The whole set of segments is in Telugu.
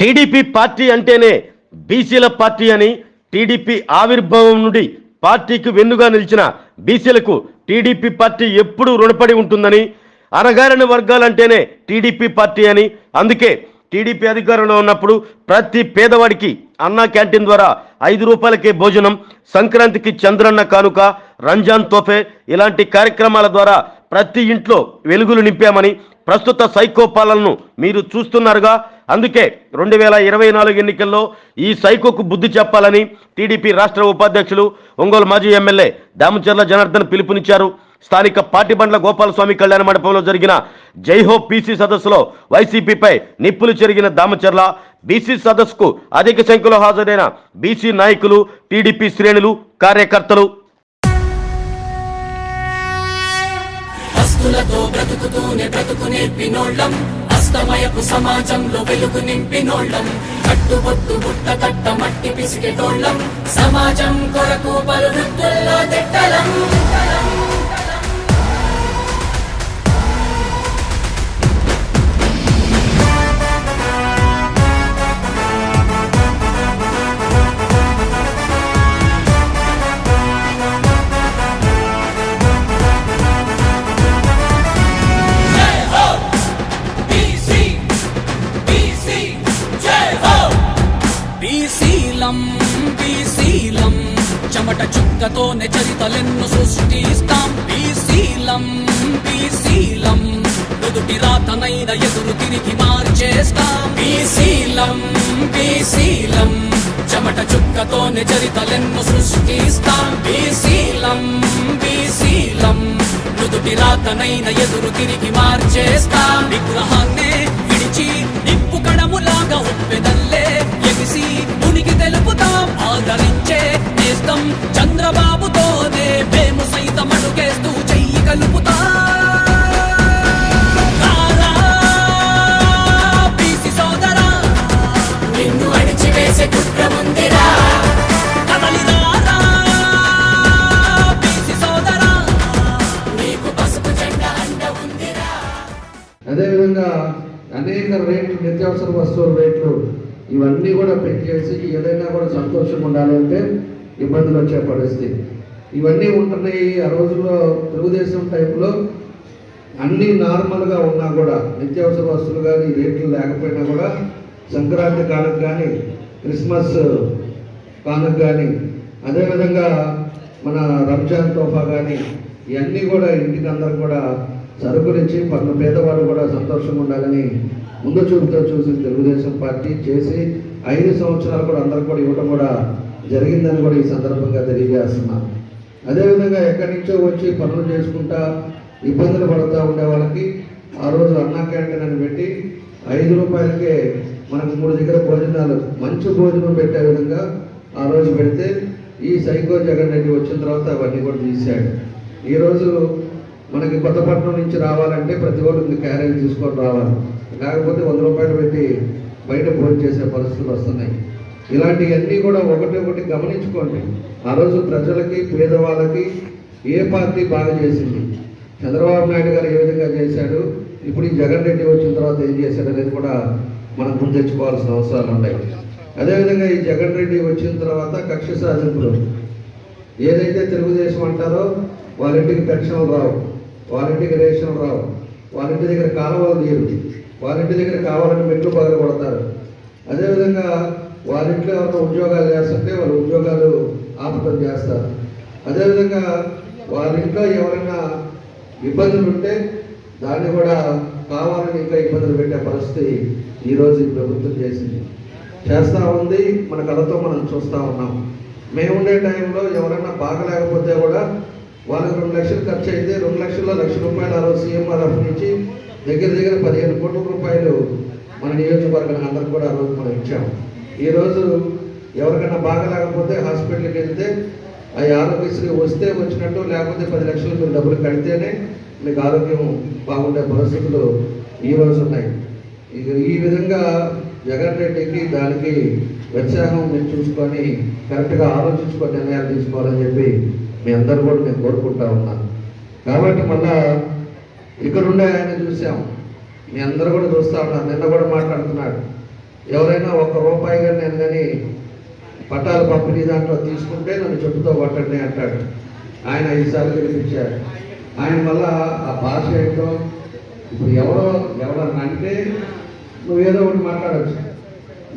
టీడీపీ పార్టీ అంటేనే బీసీల పార్టీ అని టీడీపీ ఆవిర్భావం నుండి పార్టీకి వెన్నుగా నిలిచిన బీసీలకు టీడీపీ పార్టీ ఎప్పుడూ రుణపడి ఉంటుందని అణగారిన వర్గాలంటేనే టీడీపీ పార్టీ అని. అందుకే టీడీపీ అధికారంలో ఉన్నప్పుడు ప్రతి పేదవాడికి అన్నా క్యాంటీన్ ద్వారా ఐదు రూపాయలకే భోజనం సంక్రాంతికి చంద్రన్న కానుక రంజాన్ తోఫే ఇలాంటి కార్యక్రమాల ద్వారా ప్రతి ఇంట్లో వెలుగులు నింపామని ప్రస్తుత సైకో పాలనను మీరు చూస్తున్నారుగా. అందుకే రెండు వేల ఇరవై నాలుగు ఎన్నికల్లో ఈ సైకోకు బుద్ధి చెప్పాలని టీడీపీ రాష్ట్ర ఉపాధ్యక్షులు ఒంగోలు మాజీ ఎమ్మెల్యే దామచర్ల జనార్దన్ పిలుపునిచ్చారు. స్థానిక పాటిబండ్ల గోపాలస్వామి కళ్యాణ మండపంలో జరిగిన జైహో పీసీ సదస్సులో వైసీపీపై నిప్పులు చెరిగిన దామచర్ల బీసీ సదస్సుకు అధిక సంఖ్యలో హాజరైన బీసీ నాయకులు టీడీపీ శ్రేణులు కార్యకర్తలు హస్తులతో బ్రతుకుతూనే బ్రతుకు నేర్పినోళ్ళం అస్తమయపు సమాజంలో వెలుగు నింపినోళ్ళం. కట్టుబొట్టు బుట్ట కట్ట మట్టి పిసికెటోళ్ళం సమాజం కొరకు పలు వృత్తుల్లో తిట్టలం. రాతనైన ఎదురు తిరిగి మార్చేస్తాం. బీసీలం బీసీలం చెమట చుక్కతోనే చరితలెన్ను సృష్టిస్తాం. బీసీలం బీసీలం నుదుటి రాతనైన ఎదురు తిరిగి మార్చేస్తాం. విగ్రహాన్నే విడిచి నిప్పు కడములాగా ఉప్పెదల్లే ఎగిసి మునికి తెలుపుతాం. ఆదరించే నేస్తం చంద్రబాబుతోనే మేము సైతం అడుగేస్తూ చెయ్యి కలుపుతాం. నిత్యావసర వస్తువుల రేట్లు ఇవన్నీ కూడా పెంచేసి ఏదైనా కూడా సంతోషంగా ఉండాలంటే ఇబ్బందులు వచ్చే పరిస్థితి. ఇవన్నీ ఉంటున్నాయి ఆ రోజుల్లో తెలుగుదేశం టైంలో. అన్నీ నార్మల్గా ఉన్నా కూడా నిత్యావసర వస్తువులు కానీ రేట్లు లేకపోయినా కూడా సంక్రాంతి కానుక కానీ క్రిస్మస్ కానుక కానీ అదేవిధంగా మన రంజాన్ తోఫా కానీ ఇవన్నీ కూడా ఇంటికి అందరూ కూడా సరుకులు ఇచ్చి పన్ను పేదవాళ్ళు కూడా సంతోషంగా ఉండాలని ముందు చూపుతో చూసి తెలుగుదేశం పార్టీ చేసి ఐదు సంవత్సరాలు కూడా అందరూ కూడా ఇవ్వడం కూడా జరిగిందని కూడా ఈ సందర్భంగా తెలియజేస్తున్నాను అదేవిధంగా ఎక్కడి నుంచో వచ్చి పనులు చేసుకుంటా ఇబ్బందులు పడుతూ ఉండే వాళ్ళకి ఆ రోజు అన్నా క్యాంటీన్ అని పెట్టి ఐదు రూపాయలకే మనకు మూడు దగ్గర భోజనాలు మంచి భోజనం పెట్టే విధంగా ఆ రోజు పెడితే ఈ సైకో జగన్ రెడ్డి వచ్చిన తర్వాత అవన్నీ కూడా తీశాడు. ఈరోజు మనకి కొత్తపట్నం నుంచి రావాలంటే ప్రతి ఒక్కరు క్యారేజ్ తీసుకొని రావాలి. లేకపోతే వంద రూపాయలు పెట్టి బయట భోజనం చేసే పరిస్థితులు వస్తున్నాయి. ఇలాంటివన్నీ కూడా ఒకటి ఒకటి గమనించుకోండి. ఆ రోజు ప్రజలకి పేదవాళ్ళకి ఏ పార్టీ బాగా చేసింది? చంద్రబాబు నాయుడు గారు ఏ విధంగా చేశాడు? ఇప్పుడు ఈ జగన్ రెడ్డి వచ్చిన తర్వాత ఏం చేశాడు అనేది కూడా మనం గుర్తించుకోవాల్సిన అవసరాలు ఉన్నాయి. అదేవిధంగా ఈ జగన్ రెడ్డి వచ్చిన తర్వాత కక్ష సాధింపులు. ఏదైతే తెలుగుదేశం అంటారో వాళ్ళ ఇంటికి పెన్షన్లు రావు. వాళ్ళ ఇంటికి రావు. వాళ్ళ దగ్గర కాలువలు తీరు వాళ్ళ దగ్గర కావాలని మెట్లు పగల కొడతారు అదేవిధంగా వారింట్లో ఉన్న ఎవరైనా ఉద్యోగాలు చేస్తుంటే వాళ్ళు ఉద్యోగాలు ఆపటం చేస్తారు. అదేవిధంగా వారింట్లో ఎవరైనా ఇబ్బందులు ఉంటే దాన్ని కూడా కావాలని ఇంకా ఇబ్బందులు పెట్టే పరిస్థితి ఈరోజు ఈ ప్రభుత్వం చేసింది. చేస్తూ ఉంది. మన కళతో మనం చూస్తూ ఉన్నాం. మేము ఉండే టైంలో ఎవరైనా బాగలేకపోతే కూడా వాళ్ళకి రెండు లక్షలు ఖర్చు అయితే రెండు లక్షల లక్ష రూపాయలు ఆ రోజు సీఎంఆర్ఎఫ్ నుంచి దగ్గర దగ్గర పదిహేను కోట్ల రూపాయలు మన నియోజకవర్గానికి అందరికి కూడా ఆ రోజు మనం ఇచ్చాం ఈరోజు ఎవరికైనా బాగలేకపోతే హాస్పిటల్కి వెళ్తే ఆ ఆరోగ్యశ్రీ వస్తే వచ్చినట్టు లేకపోతే పది లక్షలు మీరు డబ్బులు కడితేనే మీకు ఆరోగ్యం బాగుండే పరిస్థితులు ఈరోజు ఉన్నాయి. ఈ విధంగా జగన్ రెడ్డికి దానికి వ్యత్యాసం మీరు చూసుకొని కరెక్ట్గా ఆలోచించుకొని నిర్ణయాలు తీసుకోవాలని చెప్పి మీ అందరూ కూడా నేను కోరుకుంటా ఉన్నాను కాబట్టి మళ్ళా ఇక్కడుండే ఆయన చూసాం. మీ అందరూ కూడా చూస్తా ఉన్నారు నిన్న కూడా మాట్లాడుతున్నాడు. ఎవరైనా ఒక్క రూపాయి కానీ నేను కానీ పట్టాలు పంపిణీ దాంట్లో తీసుకుంటే నన్ను చెప్పుతో పట్టండి అంటాడు. ఆయన ఐదుసార్లు గెలిపించాడు ఆయన వల్ల ఆ భాష ఏంటో ఇప్పుడు ఎవరో ఎవరన్నా అంటే నువ్వు ఏదో ఒకటి మాట్లాడచ్చు.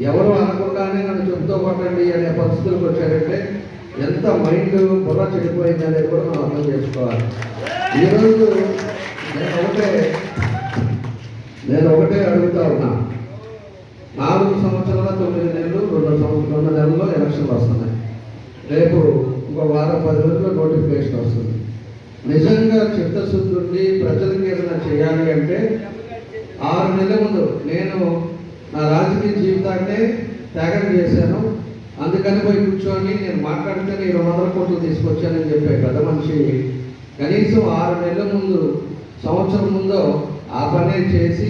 ఎవరు అనకుండానే నన్ను చెబుతూ కొట్టండి అనే పరిస్థితులకు వచ్చారంటే ఎంత మైండ్ బుర్ర చెడిపోయింది అనేది కూడా మనం అర్థం చేసుకోవాలి. ఈరోజు నేను ఒకటే నేను ఒకటే అడుగుతా ఉన్నా. నాలుగు సంవత్సరాల తొమ్మిది నెలలు రెండు సంవత్సరాల రెండు నెలల్లో ఎలక్షన్లు వస్తున్నాయి. రేపు ఇంకో వారం పది రోజుల్లో నోటిఫికేషన్ వస్తుంది. నిజంగా చిత్తశుద్ధుడిని ప్రజలకి ఏదైనా చేయాలి అంటే ఆరు నెలల ముందు నేను నా రాజకీయ జీవితాన్నే త్యాగం చేశాను. అందుకని పోయి కూర్చొని నేను మాట్లాడితే నేను వందల కోట్లు తీసుకొచ్చానని చెప్పే పెద్ద మనిషి. కనీసం ఆరు నెలల ముందు సంవత్సరం ముందో ఆ పనే చేసి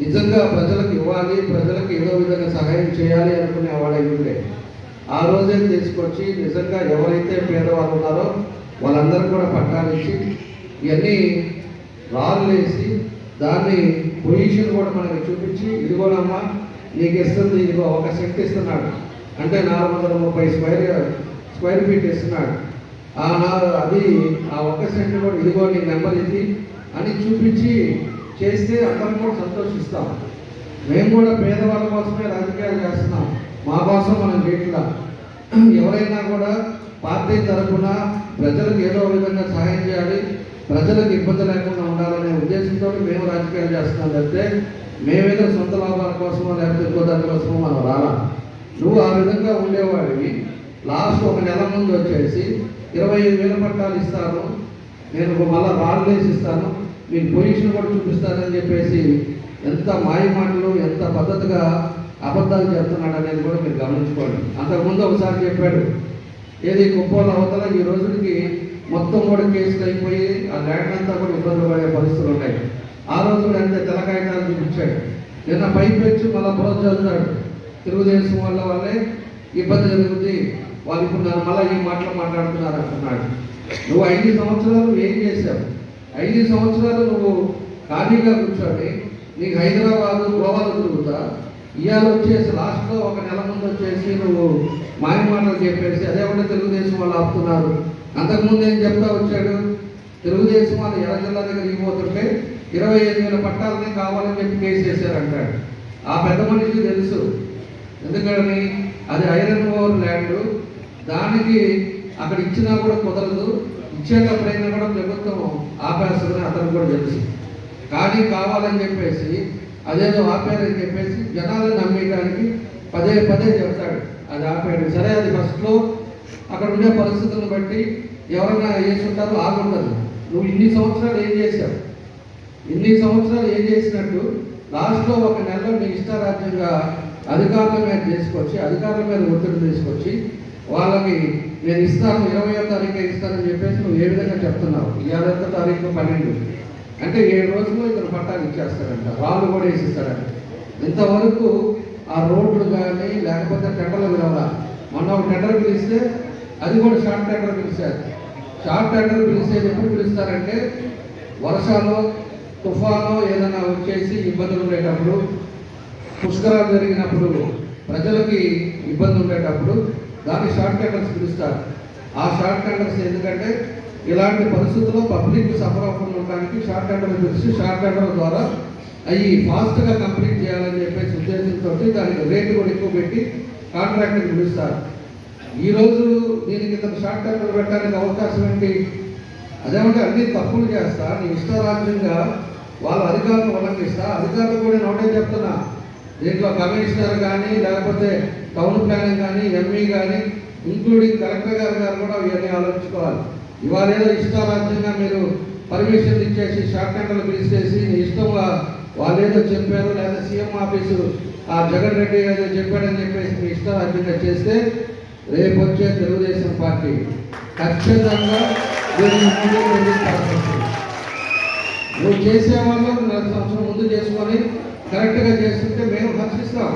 నిజంగా ప్రజలకు ఇవ్వాలి ప్రజలకు ఏదో విధంగా సహాయం చేయాలి అనుకునే వాడై ఉండే. ఆ రోజే తీసుకొచ్చి నిజంగా ఎవరైతే పేదవాళ్ళు ఉన్నారో వాళ్ళందరూ కూడా పట్టాలిచ్చి ఇవన్నీ రాళ్ళు వేసి దాన్ని పొజిషన్ కూడా మనకి చూపించి ఇదిగోనమ్మా నీకు ఇస్తుంది ఇదిగో ఒక శక్తి ఇస్తున్నాడు. అంటే నాలుగు వందల ముప్పై స్క్వైర్ స్క్వైర్ ఫీట్ ఇస్తున్నాడు ఆ నాలుగు అది ఆ ఒక్క సెంటర్లో కూడా ఇదిగో నీ నెంబర్ ఇది అని చూపించి చేస్తే అందరం కూడా సంతోషిస్తాం. మేము కూడా పేదవాళ్ళ కోసమే రాజకీయాలు చేస్తున్నాం. మా కోసం మనం చేయట్లా ఎవరైనా కూడా పార్టీ తరఫున ప్రజలకు ఏదో విధంగా సహాయం చేయాలి ప్రజలకు ఇబ్బంది లేకుండా ఉండాలనే ఉద్దేశంతో మేము రాజకీయాలు చేస్తున్నాం. తప్పితే మేమేదో సొంత లాభాల కోసమో లేకపోతే ఇంకో దాని కోసమో మనం రాలా. నువ్వు ఆ విధంగా ఉండేవాడివి. లాస్ట్ ఒక నెల ముందు వచ్చేసి ఇరవై ఐదు వేల పట్టాలు ఇస్తాను. నేను మళ్ళీ రాళ్ళు వేసి ఇస్తాను. మీకు పొజిషన్ కూడా చూపిస్తానని చెప్పేసి ఎంత మాయ మాటలు ఎంత పద్ధతిగా అబద్ధాలు చెప్తున్నాడు అనేది కూడా మీరు గమనించుకోండి. అంతకుముందు ఒకసారి చెప్పాడు ఏది కుప్పల అవతల ఈ రోజుకి మొత్తం కూడా కేసులు అయిపోయి ఆ ల్యాండ్ అంతా కూడా ఇబ్బంది పడే పరిస్థితులు ఉన్నాయి. ఆ రోజు కూడా అంతే తెలకాయకాలు చూపించాడు. నిన్న పైపు వచ్చి మళ్ళీ బురద చదువుతాడు తెలుగుదేశం వల్ల వల్లే ఇబ్బంది జరుగుతుంది వాళ్ళు ఇప్పుడు నన్ను మళ్ళీ ఈ మాటలు మాట్లాడుతున్నారు అంటున్నాడు నువ్వు ఐదు సంవత్సరాలు ఏం చేశావు? ఐదు సంవత్సరాలు నువ్వు ఖాళీగా కూర్చోండి నీకు హైదరాబాద్ గోవాలు తిరుగుతా. ఇవాళ వచ్చేసి లాస్ట్లో ఒక నెల ముందు వచ్చేసి నువ్వు మాయ మాటలు చెప్పేసి అదే ఒకటి తెలుగుదేశం వాళ్ళు ఆపుతున్నారు. అంతకుముందు ఏం చెప్తా వచ్చాడు? తెలుగుదేశం వాళ్ళు ఎర్ర జిల్లా దగ్గర ఇవ్వబోతుంటే ఇరవై ఐదు వేల పట్టాలని కావాలని చెప్పి కేసు చేశారంటాడు ఆ పెద్ద మనిషికి తెలుసు. ఎందుకని అది ఐరన్ ఓవర్ ల్యాండ్. దానికి అక్కడ ఇచ్చినా కూడా కుదరదు. ఇచ్చేటప్పుడైనా కూడా ప్రభుత్వం ఆపేస్తుందని అతను కూడా తెలుసు. కానీ కావాలని చెప్పేసి అదేదో ఆపారని చెప్పేసి జనాలను నమ్మేయడానికి పదే పదే చెప్తాడు. అది ఆపాడు. సరే అది ఫస్ట్లో అక్కడ ఉండే పరిస్థితులను బట్టి ఎవరైనా వేసి ఉంటారో ఆగుండదు. నువ్వు ఇన్ని సంవత్సరాలు ఏం చేశావు? ఇన్ని సంవత్సరాలు ఏం చేసినట్టు లాస్ట్లో ఒక నెలలో నీ ఇష్టారాజ్యంగా అధికారుల మీద తీసుకొచ్చి అధికారుల మీద ఒత్తిడి తీసుకొచ్చి వాళ్ళకి నేను ఇస్తాను ఇరవయో తారీఖు ఇస్తానని చెప్పేసి నువ్వు ఏ విధంగా చెప్తున్నావు? ఇరవై తారీఖు పన్నెండు. అంటే ఏడు రోజులు ఇతను పట్టాలు ఇచ్చేస్తాడంట రాళ్ళు కూడా వేసిస్తాడంట. ఇంతవరకు ఆ రోడ్లు కానీ లేకపోతే టెండర్లు కావాలా మొన్న ఒక టెండర్ పిలిస్తే అది కూడా షార్ట్ టెండర్ పిలిచారు షార్ట్ టెండర్ పిలిచేది ఎప్పుడు పిలుస్తారంటే వర్షాలు తుఫాను ఏదైనా వచ్చేసి ఇబ్బందులు ఉండేటప్పుడు పుష్కరాలు జరిగినప్పుడు ప్రజలకి ఇబ్బంది ఉండేటప్పుడు దాన్ని షార్ట్ టెండర్స్ పిలుస్తారు. ఆ షార్ట్ టెండర్స్ ఎందుకంటే ఇలాంటి పరిస్థితుల్లో పబ్లిక్ సఫర్ అవ్వకుండా ఉండడానికి షార్ట్ టెండర్ పిలిచి షార్ట్ టెండర్ ద్వారా అవి ఫాస్ట్గా కంప్లీట్ చేయాలని చెప్పేసి ఉద్దేశంతో దానికి రేటు కూడా ఎక్కువ పెట్టి కాంట్రాక్టర్ని పిలుస్తారు. ఈరోజు దీనికి ఇతను షార్ట్ టెండర్ పెట్టడానికి అవకాశం ఏంటి? అదేమంటే అన్ని తప్పులు చేస్తా నీ ఇష్టరాజ్యంగా వాళ్ళ అధికారులు ఉల్లంఘిస్తా అధికారులు కూడా నోటే చెప్తున్నా. దీంట్లో కమిషనర్ కానీ లేకపోతే టౌన్ ప్లానింగ్ కానీ ఎంఈ కానీ ఇంక్లూడింగ్ కలెక్టర్ గారు గారు కూడా ఇవన్నీ ఆలోచించుకోవాలి. ఇవాళ ఏదో ఇష్టారాజ్యంగా మీరు పర్మిషన్ ఇచ్చేసి షార్ట్ టెండర్లు పిలిచేసి ఇష్టం ఇష్టంగా వాళ్ళు ఏదో చెప్పారు లేదా సీఎం ఆఫీసు ఆ జగన్ రెడ్డి ఏదో చెప్పాడని చెప్పేసి మీ ఇష్టారాజ్యంగా చేస్తే రేపు వచ్చే తెలుగుదేశం పార్టీ ఖచ్చితంగా నువ్వు చేసే వాళ్ళు నెల సంవత్సరం ముందు చేసుకొని కరెక్ట్గా చేస్తుంటే మేము హర్షిస్తాం.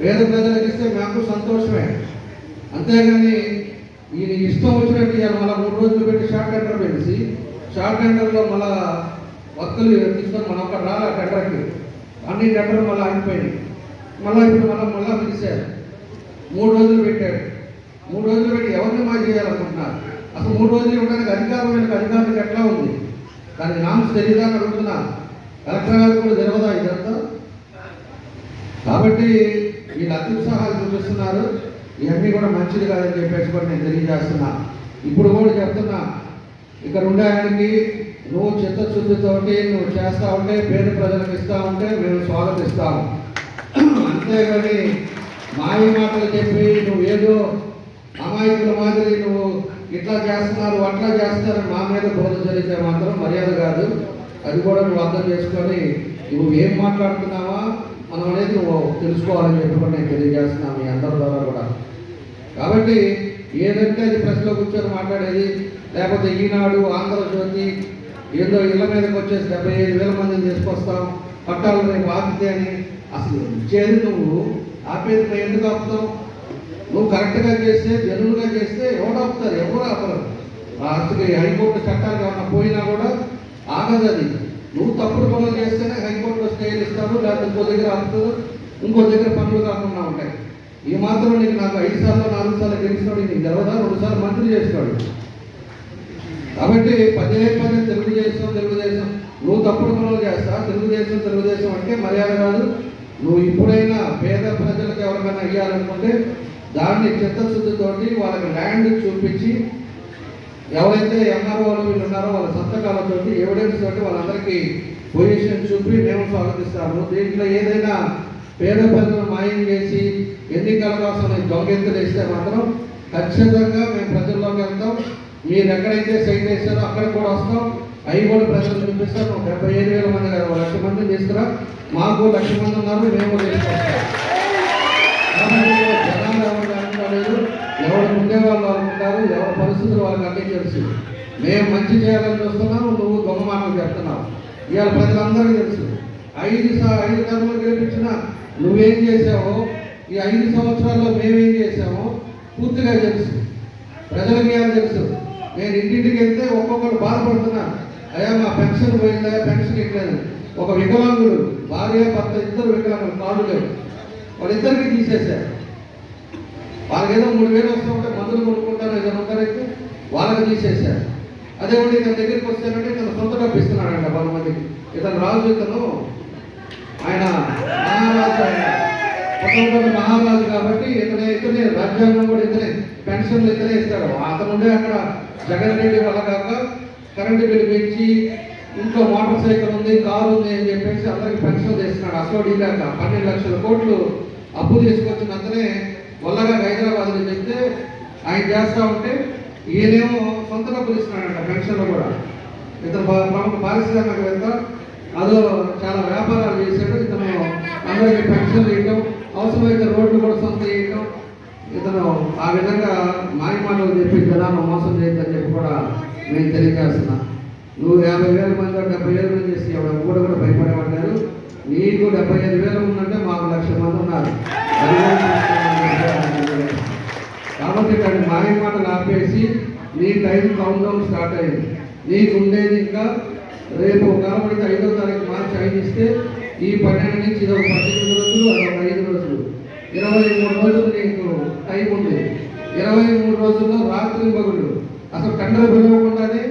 పేద ప్రజలకు ఇస్తే మాకు సంతోషమే. అంతేగాని ఈ ఇష్టం వచ్చినట్టు ఇవాళ మళ్ళీ మూడు రోజులు పెట్టి షార్ట్ టెండర్ పెట్టి షార్ట్ టెండర్లో మళ్ళా భక్తులు తీసుకొని మనం అక్కడ రాలా టెండర్కి. అన్ని టెండర్లు మళ్ళీ ఆగిపోయినాయి. మళ్ళీ ఇప్పుడు మళ్ళీ మళ్ళీ పిలిచారు. మూడు రోజులు పెట్టాడు మూడు రోజులు పెట్టి ఎవరిని మా చేయాలనుకుంటున్నారు? అసలు మూడు రోజులు ఉండడానికి అధికారం అధికారులకు ఎట్లా ఉంది? దానికి నామ్స్ తెలియదా అడుగుతున్నా. కలెక్టర్ గారు కూడా తెలియదా ఇదంతా? కాబట్టి వీళ్ళు అత్యుత్సాహాలు చూపిస్తున్నారు. ఇవన్నీ కూడా మంచిది కాదని చెప్పేసి కూడా నేను తెలియజేస్తున్నా. ఇప్పుడు కూడా చెప్తున్నా. ఇక్కడ ఉండడానికి నువ్వు చిత్తశుద్ధితో నువ్వు చేస్తా ఉంటే పేద ప్రజలకు ఇస్తా ఉంటే మేము స్వాగతిస్తాము. అంతేగాని మాయ మాటలు చెప్పి నువ్వు ఏదో అమాయకుల మాదిరి నువ్వు ఇట్లా చేస్తున్నారు అట్లా చేస్తున్నారు మా మీద బోధ జరిగితే మాత్రం మర్యాద కాదు. అది కూడా నువ్వు అర్థం చేసుకొని నువ్వు ఏం మాట్లాడుతున్నావా మనం అనేది తెలుసుకోవాలని చెప్పి కూడా నేను తెలియజేస్తున్నాను మీ అందరి ద్వారా కూడా. కాబట్టి ఏదంటే అది ప్రెస్లో కూర్చొని మాట్లాడేది లేకపోతే ఈనాడు ఆంధ్రజ్యోతి ఏదో ఇళ్ళ మీదకి వచ్చేసి డెబ్బై ఐదు వేల మందిని తీసుకొస్తాం పట్టాలు రేపు ఆపితే అని అసలు ఇచ్చేది నువ్వు ఆపేది నువ్వు ఎందుకు ఆపుతావు నువ్వు కరెక్ట్గా చేస్తే జనులుగా చేస్తే ఎవరు ఆపుతారు? ఎవరు ఆపరు? లాస్ట్కి హైకోర్టు చట్టాలు ఏమన్నా పోయినా కూడా ఆగదు అది నువ్వు తప్పుడు పనులు చేస్తేనే హైకోర్టులో స్టేలు ఇస్తారు లేకపోతే ఇంకో దగ్గర ఆపుతారు ఇంకో దగ్గర పనులు కాకుండా ఉంటాయి. ఈ మాత్రం నీకు నాకు ఐదు సార్లు నాలుగు సార్లు గెలిచినాడు నీకు తర్వాత రెండు సార్లు మంత్రి చేసినాడు కాబట్టి పదే పదే తెలుగుదేశం తెలుగుదేశం. నువ్వు తప్పుడు పనులు చేస్తా తెలుగుదేశం తెలుగుదేశం అంటే మర్యాద కాదు. నువ్వు ఇప్పుడైనా పేద ప్రజలకు ఎవరికైనా ఇవ్వాలనుకుంటే దాన్ని చిత్తశుద్ధితోటి వాళ్ళకి ల్యాండ్ చూపించి ఎవరైతే ఎంఆర్ఓ వీళ్ళు ఉన్నారో వాళ్ళ సంతకాలతో ఎవిడెన్స్ తోటి వాళ్ళందరికీ పొజిషన్ చూపి మేము స్వాగతిస్తాము దీంట్లో ఏదైనా పేద ప్రజలు మాయం చేసి ఎన్నికల కోసం దొంగెత్తులు వేస్తే మాత్రం ఖచ్చితంగా మేము ప్రజల్లోకి వెళ్తాం. మీరు ఎక్కడైతే సైన్ చేస్తారో అక్కడ కూడా వస్తాం. అవి కూడా ప్రజలు చూపిస్తాం ఒక డెబ్బై ఏడు వేల మంది కదా ఒక లక్ష మంది తీసుకురా. మాకు లక్ష మంది ఉన్నారు మేము కూడా తీసుకొస్తాం కాబట్టి జనాలు ఎవరు అనుకోలేదు ఎవరు ముందే వాళ్ళు అనుకుంటారు ఎవరి పరిస్థితులు వాళ్ళకి అన్నీ తెలుసు. మేము మంచి చేయాలని చూస్తున్నాం నువ్వు దొంగ మాటలు చెప్తున్నావు. ఇవాళ ప్రజలందరికీ తెలుసు. ఐదు సా- ఐదు తరములు గెలిపించిన నువ్వేం చేసావో ఈ ఐదు సంవత్సరాల్లో మేమేం చేసామో పూర్తిగా తెలుసు. ప్రజలకి ఏం తెలుసు. నేను ఇంటింటికి వెళ్తే ఒక్కొక్కరు బాధపడుతున్నా. అయ్యా మా పెన్షన్ పోయిందా? పెన్షన్ ఇట్లేదు ఒక వికలాంగుడు భార్య భర్త ఇద్దరు వికలాంగులు కాళ్ళు లేవు. వాళ్ళిద్దరికి తీసేశారు. వాళ్ళకి ఏదో మూడు వేలు వస్తూ ఉంటే మందులు కొనుక్కుంటారు ఏదైనా ఉంటారైతే వాళ్ళకి తీసేశారు. అదే ఉండి ఇతని దగ్గరికి వస్తానంటే ఇతను సొంత డబ్బు ఇస్తున్నాడంట పది మందికి ఇతను రాజు ఇతను ఆయన మహారాజు ఆయన. మహారాజు కాబట్టి ఇతనే ఇతనే రాజ్యాంగం కూడా ఇతనే పెన్షన్లు ఇతనే ఇస్తాడు. అతను ఉండే అక్కడ జగన్ రెడ్డి వల్ల కాక కరెంటు బిల్లు పెంచి ఇంట్లో మోటార్ సైకిల్ ఉంది కారు ఉంది అని చెప్పేసి అందరికి పెన్షన్ చేస్తున్నాడు అసలు లేక పన్నెండు లక్షల కోట్లు అప్పు తీసుకొచ్చిన అతనే వల్లగా హైదరాబాద్లో చెప్తే ఆయన చేస్తూ ఉంటే ఈయనేమో సొంత డబ్బులు ఇస్తున్నాడంట పెన్షన్లో కూడా. ఇతను ప్రముఖ పారిశ్రామికవేత్త అదో చాలా వ్యాపారాలు చేశాడు. ఇతను అందరికీ పెన్షన్లు వేయటం అవసరమైతే రోడ్లు కూడా సొంత వేయటం ఇతను ఆ విధంగా మాయమాటలు చెప్పి జనాలను మోసం చేయొద్దని చెప్పి కూడా నేను తెలియజేస్తున్నా. నువ్వు యాభై వేల మంది డెబ్బై వేల మంది చేసి ఎవడ కూడా కూడా భయపడేవాడు నీకు డెబ్బై ఐదు వేలు ఉందంటే మాకు లక్ష మంది ఉన్నారు. మాటలు ఆపేసి నీ టైం కౌంట్ డౌన్ స్టార్ట్ అయింది. నీకు ఉండేది ఇంకా రేపు కనబడితే ఐదో తారీఖు మార్చి ఐదు ఇస్తే ఈ పన్నెండు నుంచి ఇది ఒక పద్దెనిమిది రోజులు అది ఒక ఐదు రోజులు. ఇరవై మూడు రోజులు నీకు టైం ఉంది. ఇరవై మూడు రోజుల్లో రాత్రి పగులు అసలు టెండర్ పిలవకుండానే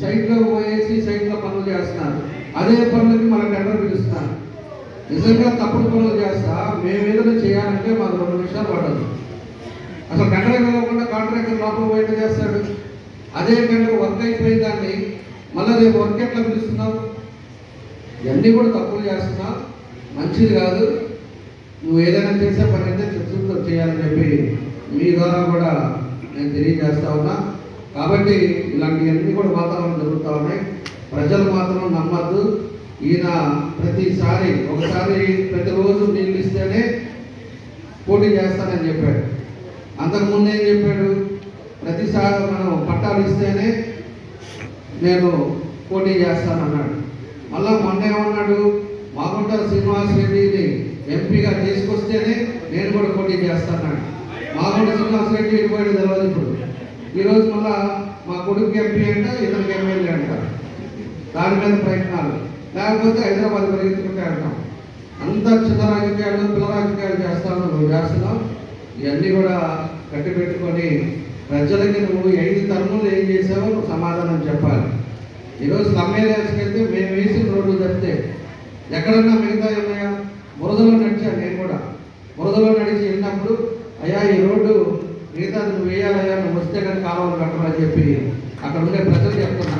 సైట్లో పోయేసి సైట్లో పనులు చేస్తున్నారు. అదే పనులకి మన కండలు పిలుస్తున్నారు. నిజంగా తప్పుడు పనులు చేస్తా మేము ఏదైనా చేయాలంటే మాకు రెండు నిమిషాలు పడదు అసలు టెండర్ పిలవకుండా కాంట్రాక్టర్ లోపల బయట చేస్తాడు. అదే టెండర్ వర్క్ అయిపోయిన దాన్ని మళ్ళీ రేపు వర్క్ ఎట్లా పిలుస్తున్నావు? ఇవన్నీ కూడా తప్పులు చేస్తున్నావు మంచిది కాదు. నువ్వు ఏదైనా చేసే పని అయితే చిత్తూరుతో చేయాలని చెప్పి మీ ద్వారా కూడా నేను తెలియజేస్తా ఉన్నా. కాబట్టి ఇలాంటివన్నీ కూడా వాతావరణం జరుగుతూ ఉన్నాయి. ప్రజలు మాత్రం నమ్మద్దు. ఈయన ప్రతిసారి ఒకసారి ప్రతిరోజు నీళ్ళు ఇస్తేనే పోటీ చేస్తానని చెప్పాడు. అంతకుముందు ఏం చెప్పాడు? ప్రతిసారి మనం పట్టాలు ఇస్తేనే నేను పోటీ చేస్తానన్నాడు. మళ్ళా మొన్న ఏమన్నాడు? మాగుంట శ్రీనివాస్ రెడ్డిని ఎంపీగా తీసుకొస్తేనే నేను కూడా పోటీ చేస్తానన్నాడు. మాగుంట శ్రీనివాస్ రెడ్డి వెళ్ళిపోయాడు తెలియదు ఇప్పుడు. ఈరోజు మళ్ళా మా కొడుకు ఎంపీ అంట ఇతనికి ఎమ్మెల్యే అంట. దాని మీద ప్రయత్నాలు. లేకపోతే హైదరాబాద్ పరిగెత్తుకుంటే అంటాం. అంత చిన్న రాజకీయాలు పిల్ల రాజకీయాలు చేస్తాను చేస్తున్నాం? ఇవన్నీ కూడా కట్టి పెట్టుకొని ప్రజలకి నువ్వు ఐదు తరములు ఏం చేసావో నువ్వు సమాధానం చెప్పాలి. ఈరోజు స్లమ్ వెళ్తే మేము వేసిన రోడ్లు తప్పితే ఎక్కడన్నా మిగతా ఏమయ్యా బురదలో నడిచాను నేను కూడా. బురదలో నడిచి వెళ్ళినప్పుడు అయ్యా ఈ రోడ్డు మిగతా నువ్వు వేయాలయ్యా నువ్వు వస్తే కానీ కాలువలు కట్టమని చెప్పి అక్కడ ఉండే ప్రజలు చెప్తున్నా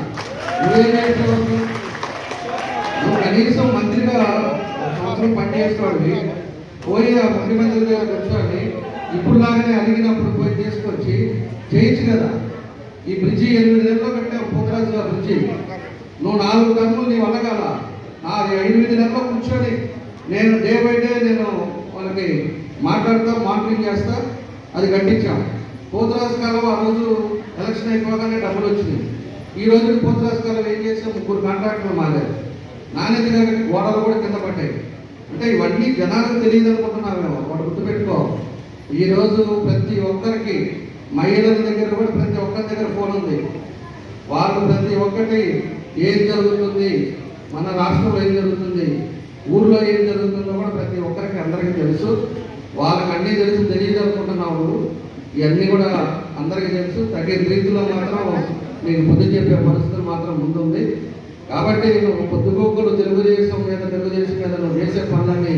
నువ్వేం చేస్తావు నువ్వు కనీసం మంత్రిగా సంవత్సరం పనిచేసుకోండి పోయి ఆ ముఖ్యమంత్రి దగ్గర కూర్చొని ఇప్పుడు లాగానే అడిగినప్పుడు పోయి తీసుకొచ్చి చేయొచ్చు కదా. ఈ బ్రిడ్జి ఎనిమిది నెలల్లో కట్టావు పోతరాజు గారు బ్రిడ్జి. నువ్వు నాలుగు టన్నులు నీ అనగాల నా ఎనిమిది నెలల్లో కూర్చొని నేను డే బై డే నేను వాళ్ళకి మాట్లాడతా మానిటరింగ్ చేస్తా అది కట్టించాం. పోతరాజు కాలం ఆ రోజు ఎలక్షన్ అయిపోగానే డబ్బులు వచ్చింది ఈ రోజు పోతరాజు కాలం ఏం చేసాం ముగ్గురు కాంట్రాక్టర్లు మారారు. నాణ్యత గారికి గోడలు కూడా కింద పడ్డాయి. అంటే ఇవన్నీ జనాలకు తెలియదు అనుకుంటున్నామేమో వాడు గుర్తుపెట్టుకోవాలి ఈరోజు ప్రతి ఒక్కరికి మహిళల దగ్గర కూడా ప్రతి ఒక్కరి దగ్గర ఫోన్ ఉంది. వాళ్ళు ప్రతి ఒక్కటి ఏం జరుగుతుంది? మన రాష్ట్రంలో ఏం జరుగుతుంది? ఊర్లో ఏం జరుగుతుందో కూడా ప్రతి ఒక్కరికి అందరికీ తెలుసు. వాళ్ళకి అన్నీ తెలుసు తెలియదు అనుకుంటున్నావు ఇవన్నీ కూడా అందరికీ తెలుసు. తగిన రీతిలో మాత్రం నేను బుద్ధి చెప్పే పరిస్థితులు మాత్రం ముందుంది. కాబట్టి నేను పొద్దుగోకులు తెలుగుదేశం మీద తెలుగుదేశం మీద నువ్వు చేసే పనులన్నీ